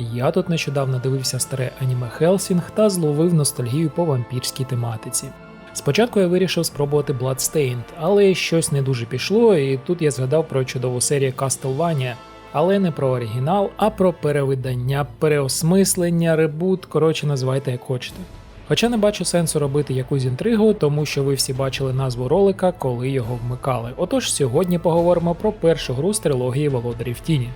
Я тут нещодавно дивився старе аніме Хелсінг та зловив ностальгію по вампірській тематиці. Спочатку я вирішив спробувати Bloodstained, але щось не дуже пішло, і тут я згадав про чудову серію Castlevania, але не про оригінал, а про перевидання, переосмислення, ребут, коротше, називайте як хочете. Хоча не бачу сенсу робити якусь інтригу, тому що ви всі бачили назву ролика, коли його вмикали. Отож, сьогодні поговоримо про першу гру з трилогії Володарів Тіні.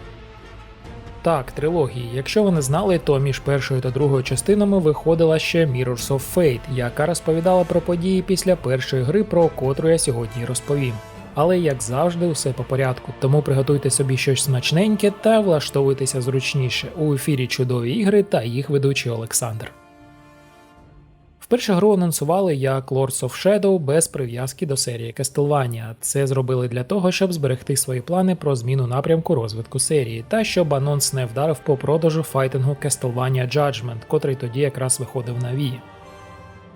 Так, трилогії. Якщо ви не знали, то між першою та другою частинами виходила ще Mirrors of Fate, яка розповідала про події після першої гри, про котру я сьогодні розповім. Але як завжди, усе по порядку, тому приготуйте собі щось смачненьке та влаштовуйтеся зручніше. У ефірі чудові ігри та їх ведучий Олександр. Вперше гру анонсували як Lords of Shadow без прив'язки до серії Castlevania. Це зробили для того, щоб зберегти свої плани про зміну напрямку розвитку серії, та щоб анонс не вдарив по продажу файтингу Castlevania Judgment, котрий тоді якраз виходив на Wii.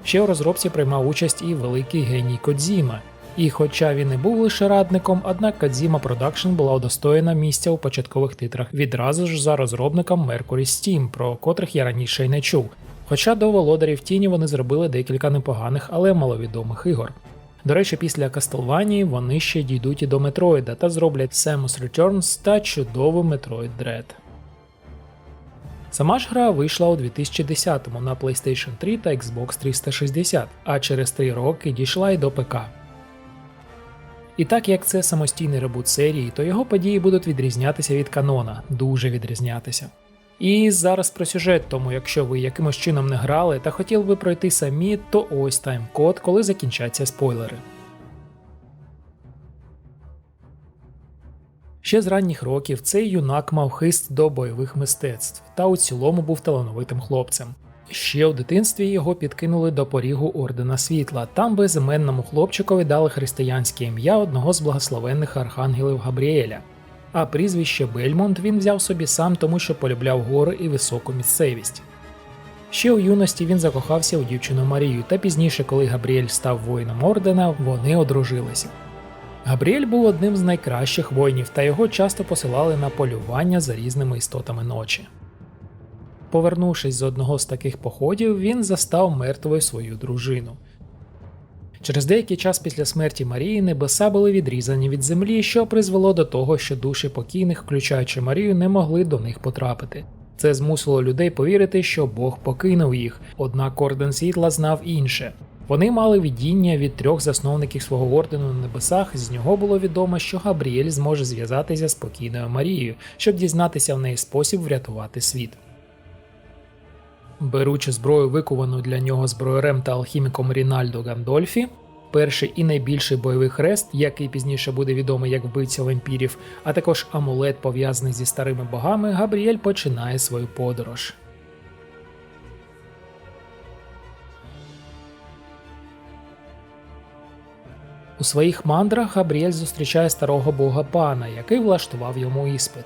Ще у розробці приймав участь і великий геній Кодзіма. І хоча він і був лише радником, однак Kojima Production була удостоєна місця у початкових титрах відразу ж за розробником Mercury Steam, про котрих я раніше й не чув. Хоча до володарів тіні вони зробили декілька непоганих, але маловідомих ігор. До речі, після Castlevania вони ще дійдуть і до Метроїда та зроблять Samus Returns та чудовий Metroid Dread. Сама ж гра вийшла у 2010-му на PlayStation 3 та Xbox 360, а через 3 роки дійшла й до ПК. І так як це самостійний ребут серії, то його події будуть відрізнятися від канона, дуже відрізнятися. І зараз про сюжет, тому якщо ви якимось чином не грали та хотіли би пройти самі, то ось тайм-код, коли закінчаться спойлери. Ще з ранніх років цей юнак мав хист до бойових мистецтв та у цілому був талановитим хлопцем. Ще у дитинстві його підкинули до порігу Ордена Світла. Там безіменному хлопчикові дали християнське ім'я одного з благословенних архангелів Габріеля. А прізвище Бельмонт він взяв собі сам, тому що полюбляв гори і високу місцевість. Ще у юності він закохався у дівчину Марію, та пізніше, коли Габріель став воїном ордена, вони одружилися. Габріель був одним з найкращих воїнів, та його часто посилали на полювання за різними істотами ночі. Повернувшись з одного з таких походів, він застав мертвою свою дружину. Через деякий час після смерті Марії небеса були відрізані від землі, що призвело до того, що душі покійних, включаючи Марію, не могли до них потрапити. Це змусило людей повірити, що Бог покинув їх, однак орден світла знав інше. Вони мали видіння від трьох засновників свого ордену на небесах. З нього було відомо, що Габріель зможе зв'язатися з покійною Марією, щоб дізнатися в неї спосіб врятувати світ. Беручи зброю, виковану для нього зброєрем та алхіміком Рінальдо Гандольфі, перший і найбільший бойовий хрест, який пізніше буде відомий як вбивця вампірів, а також амулет, пов'язаний зі старими богами, Габріель починає свою подорож. У своїх мандрах Габріель зустрічає старого бога пана, який влаштував йому іспит.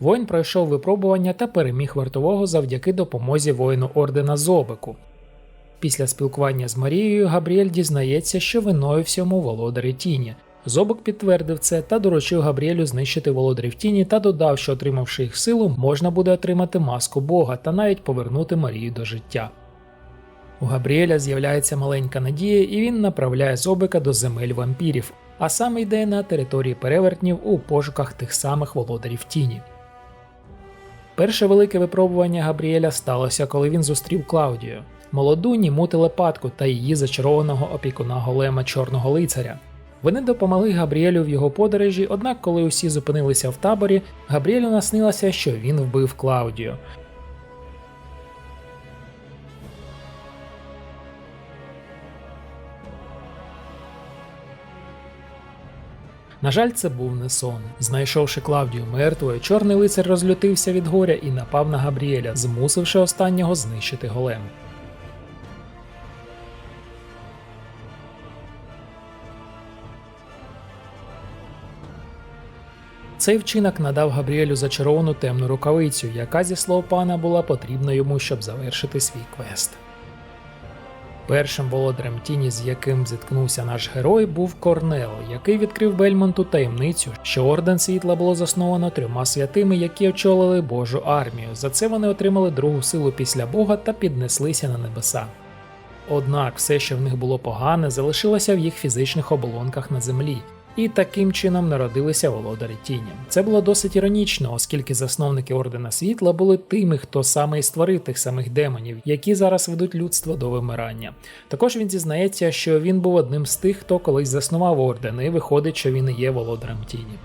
Воїн пройшов випробування та переміг вартового завдяки допомозі воїну ордена Зобеку. Після спілкування з Марією Габріель дізнається, що виною всьому володарі тіні. Зобок підтвердив це та доручив Габріелю знищити володарів тіні та додав, що отримавши їх силу, можна буде отримати маску Бога та навіть повернути Марію до життя. У Габріеля з'являється маленька надія, і він направляє Зобика до земель вампірів, а сам йде на території перевертнів у пошуках тих самих володарів тіні. Перше велике випробування Габріеля сталося, коли він зустрів Клаудію, молоду німу телепатку та її зачарованого опікуна голема чорного лицаря. Вони допомогли Габріелю в його подорожі, однак, коли усі зупинилися в таборі, Габріелю наснилося, що він вбив Клаудію. На жаль, це був не сон. Знайшовши Клавдію мертвою, чорний лицар розлютився від горя і напав на Габріеля, змусивши останнього знищити голем. Цей вчинок надав Габріелю зачаровану темну рукавицю, яка, зі слов пана, була потрібна йому, щоб завершити свій квест. Першим володарем тіні, з яким зіткнувся наш герой, був Корнел, який відкрив Бельмонту таємницю, що орден світла було засновано трьома святими, які очолили Божу армію. За це вони отримали другу силу після Бога та піднеслися на небеса. Однак все, що в них було погане, залишилося в їх фізичних оболонках на землі, і таким чином народилися володарі тіні. Це було досить іронічно, оскільки засновники Ордена Світла були тими, хто саме і створив тих самих демонів, які зараз ведуть людство до вимирання. Також він зізнається, що він був одним з тих, хто колись заснував орден, і виходить, що він і є володарем тіні.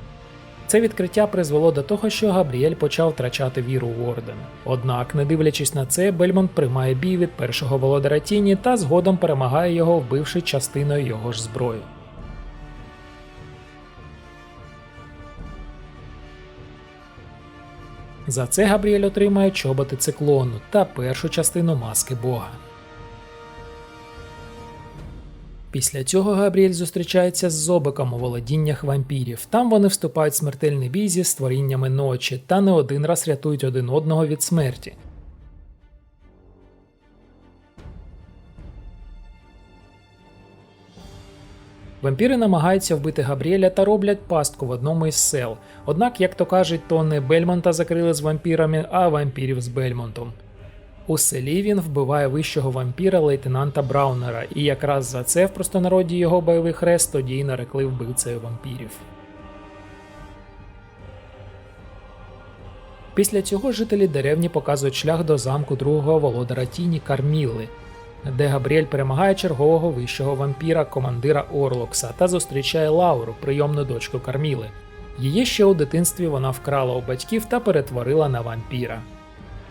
Це відкриття призвело до того, що Габріель почав втрачати віру в орден. Однак, не дивлячись на це, Бельмонт приймає бій від першого володаря тіні та згодом перемагає його, вбивши частиною його ж зброю. За це Габріель отримає чоботи циклону та першу частину маски Бога. Після цього Габріель зустрічається з Зобиком у володіннях вампірів. Там вони вступають в смертельний бій зі створіннями ночі та не один раз рятують один одного від смерті. Вампіри намагаються вбити Габріеля та роблять пастку в одному із сел. Однак, як то кажуть, то не Бельмонта закрили з вампірами, а вампірів з Бельмонтом. У селі він вбиває вищого вампіра лейтенанта Браунера, і якраз за це в простонароді його бойовий хрест тоді й нарекли вбивцею вампірів. Після цього жителі деревні показують шлях до замку другого володара тіні Кармілли, де Габріель перемагає чергового вищого вампіра, командира Орлокса та зустрічає Лауру, прийомну дочку Карміли. Її ще у дитинстві вона вкрала у батьків та перетворила на вампіра.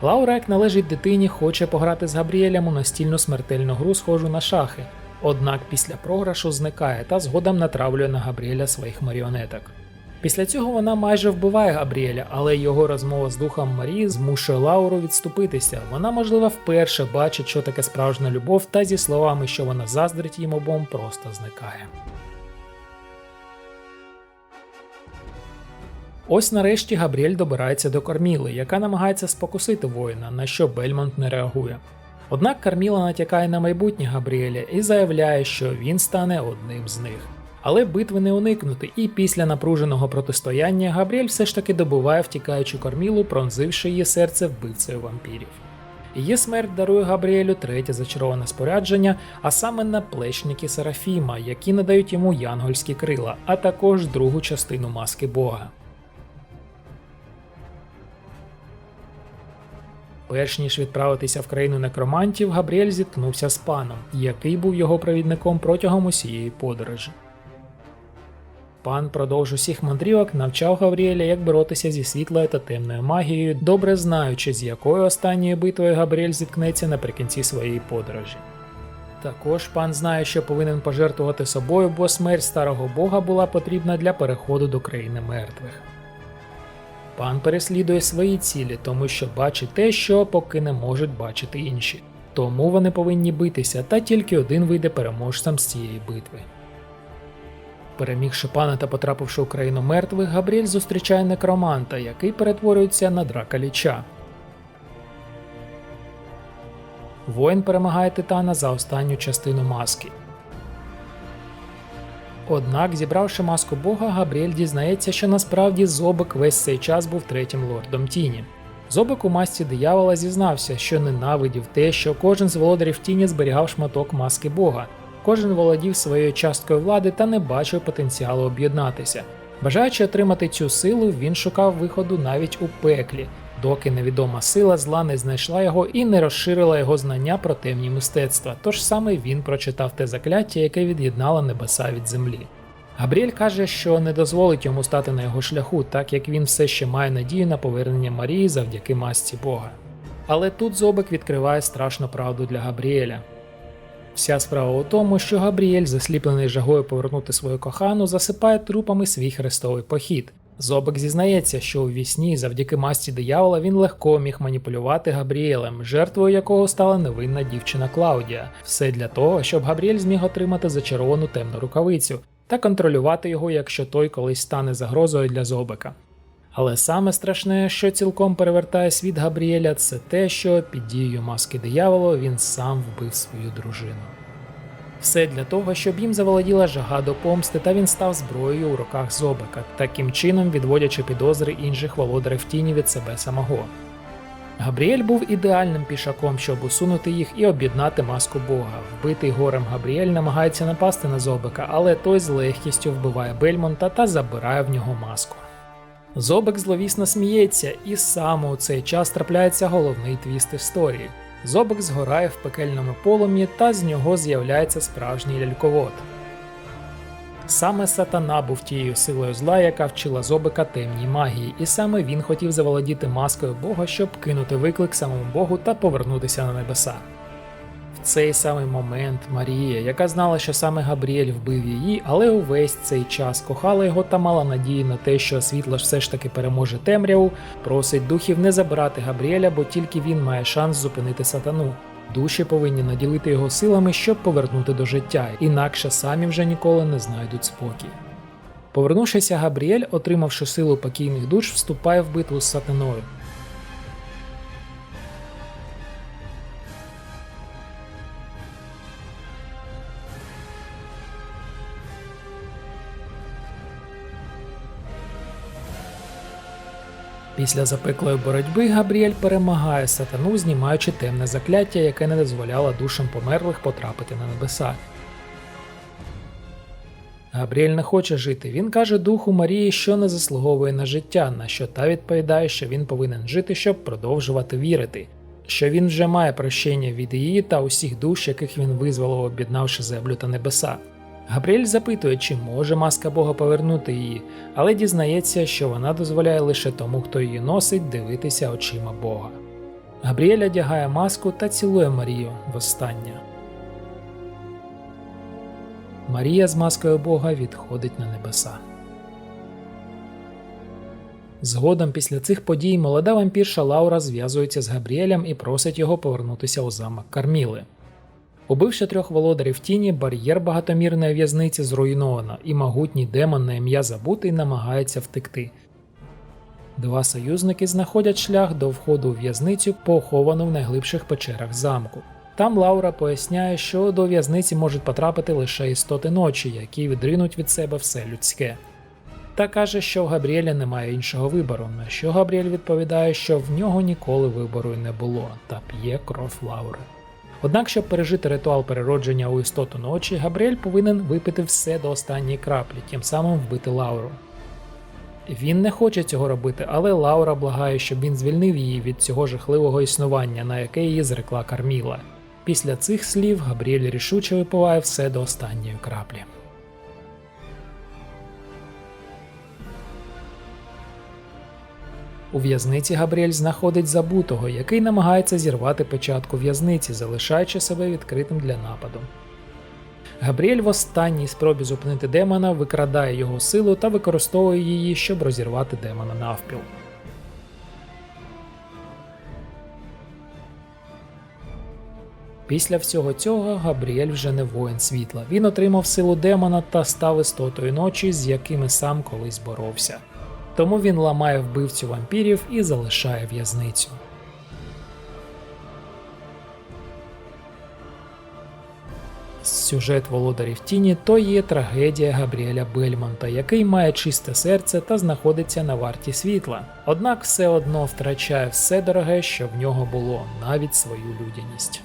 Лаура, як належить дитині, хоче пограти з Габріелем у настільну смертельну гру, схожу на шахи. Однак після програшу зникає та згодом натравлює на Габріеля своїх маріонеток. Після цього вона майже вбиває Габріеля, але його розмова з духом Марії змушує Лауру відступитися. Вона, можливо, вперше бачить, що таке справжня любов, та зі словами, що вона заздрить їм обом, просто зникає. Ось нарешті Габріель добирається до Карміли, яка намагається спокусити воїна, на що Бельмонт не реагує. Однак Карміла натякає на майбутнє Габріеля і заявляє, що він стане одним з них. Але битви не уникнути, і після напруженого протистояння Габріель все ж таки добуває втікаючу кормілу, пронзивши її серце вбивцею вампірів. Її смерть дарує Габріелю третє зачароване спорядження, а саме наплечники Серафіма, які надають йому янгольські крила, а також другу частину маски Бога. Перш ніж відправитися в країну некромантів, Габріель зіткнувся з паном, який був його провідником протягом усієї подорожі. Пан продовж усіх мандрівок навчав Гавріеля, як боротися зі світлою та темною магією, добре знаючи, з якою останньою битвою Габріель зіткнеться наприкінці своєї подорожі. Також пан знає, що повинен пожертвувати собою, бо смерть старого бога була потрібна для переходу до країни мертвих. Пан переслідує свої цілі, тому що бачить те, що поки не можуть бачити інші. Тому вони повинні битися, та тільки один вийде переможцем з цієї битви. Перемігши пана та потрапивши у країну мертвих, Габріель зустрічає некроманта, який перетворюється на драка ліча. Воїн перемагає титана за останню частину маски. Однак, зібравши маску Бога, Габріель дізнається, що насправді Зобик весь цей час був третім лордом тіні. Зобик у масці диявола зізнався, що ненавидів те, що кожен з володарів тіні зберігав шматок маски Бога, кожен володів своєю часткою влади та не бачив потенціалу об'єднатися. Бажаючи отримати цю силу, він шукав виходу навіть у пеклі, доки невідома сила зла не знайшла його і не розширила його знання про темні мистецтва. Тож саме він прочитав те закляття, яке від'єднало небеса від землі. Габріель каже, що не дозволить йому стати на його шляху, так як він все ще має надію на повернення Марії завдяки масці Бога. Але тут Зобик відкриває страшну правду для Габріеля. Вся справа у тому, що Габріель, засліплений жагою повернути свою кохану, засипає трупами свій хрестовий похід. Зобик зізнається, що у вісні, завдяки масті диявола, він легко міг маніпулювати Габріелем, жертвою якого стала невинна дівчина Клаудія. Все для того, щоб Габріель зміг отримати зачаровану темну рукавицю та контролювати його, якщо той колись стане загрозою для Зобика. Але саме страшне, що цілком перевертає світ Габріеля, це те, що під дією маски дияволу він сам вбив свою дружину. Все для того, щоб їм заволоділа жага до помсти, та він став зброєю у руках Зобика, таким чином відводячи підозри інших володарів тіні від себе самого. Габріель був ідеальним пішаком, щоб усунути їх і об'єднати маску Бога. Вбитий горем Габріель намагається напасти на Зобика, але той з легкістю вбиває Бельмонта та забирає в нього маску. Зобик зловісно сміється, і саме у цей час трапляється головний твіст історії. Зобик згорає в пекельному полум'ї, та з нього з'являється справжній ляльковод. Саме сатана був тією силою зла, яка вчила Зобика темній магії, і саме він хотів заволодіти маскою Бога, щоб кинути виклик самому Богу та повернутися на небеса. Цей самий момент Марія, яка знала, що саме Габріель вбив її, але увесь цей час кохала його та мала надії на те, що світло все ж таки переможе темряву, просить духів не забирати Габріеля, бо тільки він має шанс зупинити сатану. Душі повинні наділити його силами, щоб повернути до життя, інакше самі вже ніколи не знайдуть спокій. Повернувшися, Габріель, отримавши силу покійних душ, вступає в битву з сатаною. Після запеклої боротьби Габріель перемагає сатану, знімаючи темне закляття, яке не дозволяло душам померлих потрапити на небеса. Габріель не хоче жити. Він каже духу Марії, що не заслуговує на життя, на що та відповідає, що він повинен жити, щоб продовжувати вірити, що він вже має прощення від її та усіх душ, яких він визволив, об'єднавши землю та небеса. Габріель запитує, чи може маска Бога повернути її, але дізнається, що вона дозволяє лише тому, хто її носить, дивитися очима Бога. Габріель одягає маску та цілує Марію востаннє. Марія з маскою Бога відходить на небеса. Згодом після цих подій молода вампірша Лаура зв'язується з Габріелем і просить його повернутися у замок Карміли. Убивши трьох володарів тіні, бар'єр багатомірної в'язниці зруйновано, і могутній демон на ім'я Забутий намагається втекти. Два союзники знаходять шлях до входу у в'язницю, поховану в найглибших печерах замку. Там Лаура поясняє, що до в'язниці можуть потрапити лише істоти ночі, які відринуть від себе все людське. Та каже, що в Габріеля немає іншого вибору, на що Габріель відповідає, що в нього ніколи вибору не було, та п'є кров Лаури. Однак, щоб пережити ритуал переродження у істоту ночі, Габріель повинен випити все до останньої краплі, тим самим вбити Лауру. Він не хоче цього робити, але Лаура благає, щоб він звільнив її від цього жахливого існування, на яке її зрекла Карміла. Після цих слів Габріель рішуче випиває все до останньої краплі. У в'язниці Габріель знаходить забутого, який намагається зірвати печатку в'язниці, залишаючи себе відкритим для нападу. Габріель в останній спробі зупинити демона викрадає його силу та використовує її, щоб розірвати демона навпіл. Після всього цього Габріель вже не воїн світла. Він отримав силу демона та став істотою ночі, з якими сам колись боровся. Тому він ламає вбивцю вампірів і залишає в'язницю. Сюжет володарів тіні то є трагедія Габріеля Бельмонта, який має чисте серце та знаходиться на варті світла, однак все одно втрачає все дороге, що в нього було, навіть свою людяність.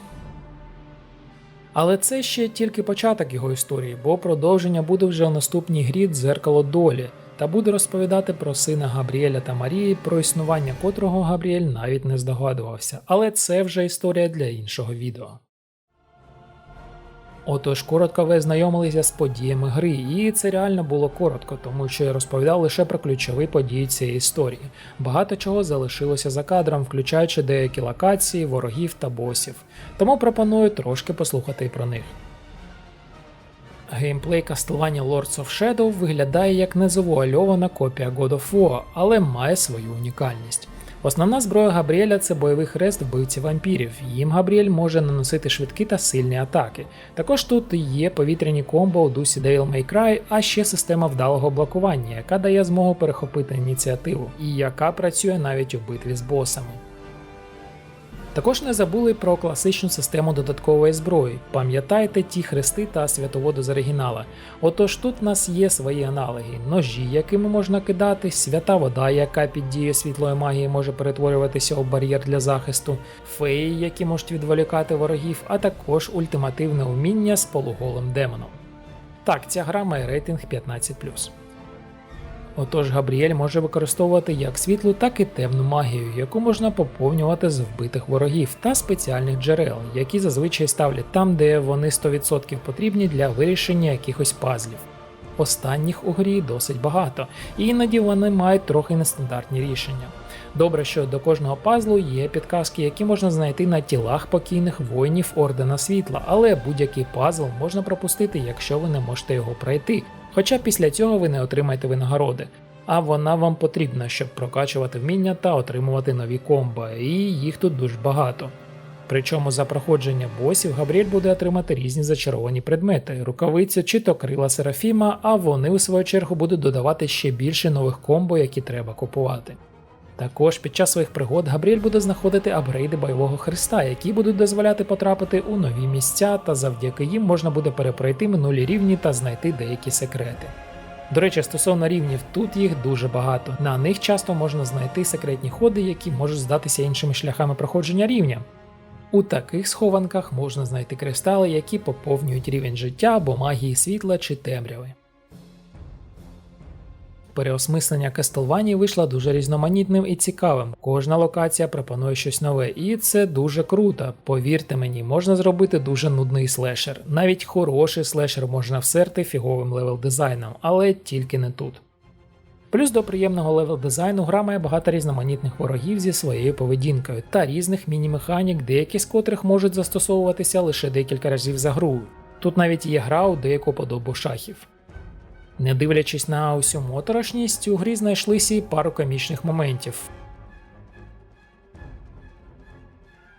Але це ще тільки початок його історії, бо продовження буде вже у наступній грі Дзеркало долі та буде розповідати про сина Габріеля та Марії, про існування котрого Габріель навіть не здогадувався, але це вже історія для іншого відео. Отож, коротко ви знайомилися з подіями гри, і це реально було коротко, тому що я розповідав лише про ключові події цієї історії. Багато чого залишилося за кадром, включаючи деякі локації, ворогів та босів. Тому пропоную трошки послухати про них. Геймплей Castlevania Lords of Shadow виглядає як незавуальована копія God of War, але має свою унікальність. Основна зброя Габріеля це бойовий хрест вбивці вампірів. Їм Габріель може наносити швидкі та сильні атаки. Також тут є повітряні комбо у дусі Devil May Cry, а ще система вдалого блокування, яка дає змогу перехопити ініціативу, і яка працює навіть у битві з босами. Також не забули про класичну систему додаткової зброї. Пам'ятайте ті хрести та святоводу з оригінала. Отож тут у нас є свої аналоги: ножі, якими можна кидати, свята вода, яка під дією світлої магії може перетворюватися у бар'єр для захисту, феї, які можуть відволікати ворогів, а також ультимативне уміння з полуголим демоном. Так, ця гра має рейтинг 15. Отож, Габріель може використовувати як світлу, так і темну магію, яку можна поповнювати з вбитих ворогів та спеціальних джерел, які зазвичай ставлять там, де вони 100% потрібні для вирішення якихось пазлів. Останніх у грі досить багато, і іноді вони мають трохи нестандартні рішення. Добре, що до кожного пазлу є підказки, які можна знайти на тілах покійних воїнів Ордена Світла, але будь-який пазл можна пропустити, якщо ви не можете його пройти. Хоча після цього ви не отримаєте винагороди, а вона вам потрібна, щоб прокачувати вміння та отримувати нові комбо, і їх тут дуже багато. Причому за проходження босів Габріель буде отримати різні зачаровані предмети, рукавицю чи то крила Серафіма, а вони у свою чергу будуть додавати ще більше нових комбо, які треба купувати. Також під час своїх пригод Габріель буде знаходити апгрейди бойового хреста, які будуть дозволяти потрапити у нові місця, та завдяки їм можна буде перепройти минулі рівні та знайти деякі секрети. До речі, стосовно рівнів, тут їх дуже багато. На них часто можна знайти секретні ходи, які можуть здатися іншими шляхами проходження рівня. У таких схованках можна знайти кристали, які поповнюють рівень життя або магії світла чи темряви. Переосмислення Кастелванії вийшло дуже різноманітним і цікавим. Кожна локація пропонує щось нове, і це дуже круто. Повірте мені, можна зробити дуже нудний слешер. Навіть хороший слешер можна всерти фіговим левел дизайном, але тільки не тут. Плюс до приємного левел дизайну гра має багато різноманітних ворогів зі своєю поведінкою та різних міні-механік, деякі з котрих можуть застосовуватися лише декілька разів за гру. Тут навіть є гра у деяку подобу шахів. Не дивлячись на усю моторошність, у грі знайшлися і пару комічних моментів.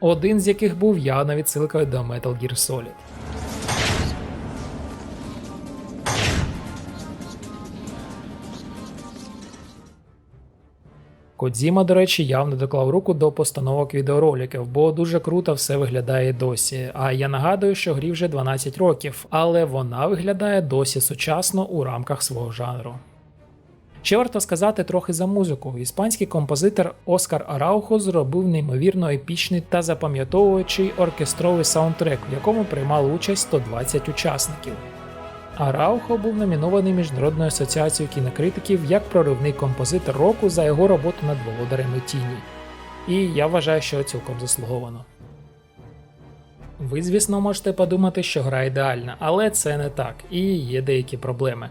Один з яких був явно відсилкою до Metal Gear Solid. Кодзіма, до речі, явно доклав руку до постановок відеороликів, бо дуже круто все виглядає досі. А я нагадую, що грі вже 12 років, але вона виглядає досі сучасно у рамках свого жанру. Ще варто сказати трохи за музику. Іспанський композитор Оскар Араухо зробив неймовірно епічний та запам'ятовуючий оркестровий саундтрек, в якому приймали участь 120 учасників. Араухо був номінований Міжнародною асоціацією кінокритиків як проривний композитор року за його роботу над володарями тіні. І я вважаю, що цілком заслуговано. Ви, звісно, можете подумати, що гра ідеальна, але це не так, і є деякі проблеми.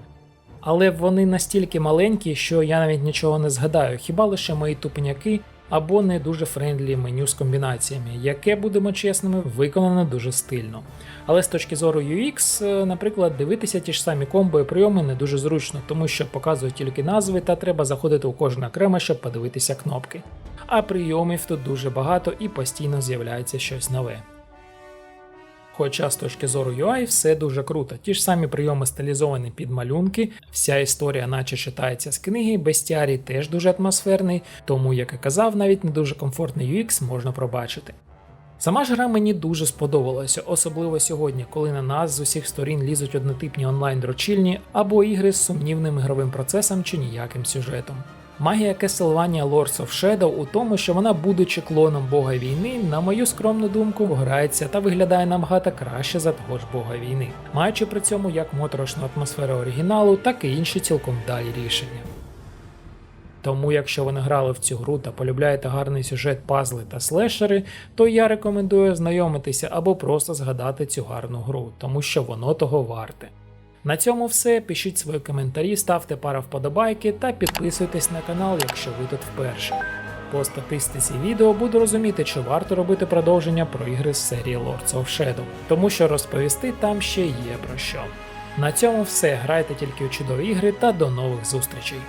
Але вони настільки маленькі, що я навіть нічого не згадаю, хіба лише мої тупняки або не дуже френдлі меню з комбінаціями, яке, будемо чесними, виконано дуже стильно. Але з точки зору UX, е, наприклад, дивитися ті ж самі комбо і прийоми не дуже зручно, тому що показують тільки назви та треба заходити у кожне окремо, щоб подивитися кнопки. А прийомів тут дуже багато і постійно з'являється щось нове. Хоча з точки зору UI все дуже круто. Ті ж самі прийоми стилізовані під малюнки, вся історія, наче читається з книги, бестіарій теж дуже атмосферний, тому, як і казав, навіть не дуже комфортний UX можна пробачити. Сама ж гра мені дуже сподобалася, особливо сьогодні, коли на нас з усіх сторін лізуть однотипні онлайн дрочільні або ігри з сумнівним ігровим процесом чи ніяким сюжетом. Магія Castlevania Lords of Shadow у тому, що вона, будучи клоном бога війни, на мою скромну думку, грається та виглядає набагато краще за того ж бога війни, маючи при цьому як моторошну атмосферу оригіналу, так і інші цілком далі рішення. Тому, якщо ви не грали в цю гру та полюбляєте гарний сюжет, пазли та слешери, то я рекомендую знайомитися або просто згадати цю гарну гру, тому що воно того варте. На цьому все. Пишіть свої коментарі, ставте пару вподобайки та підписуйтесь на канал, якщо ви тут вперше. По статистиці відео буду розуміти, чи варто робити продовження про ігри з серії Lords of Shadow, тому що розповісти там ще є про що. На цьому все. Грайте тільки у чудові ігри та до нових зустрічей.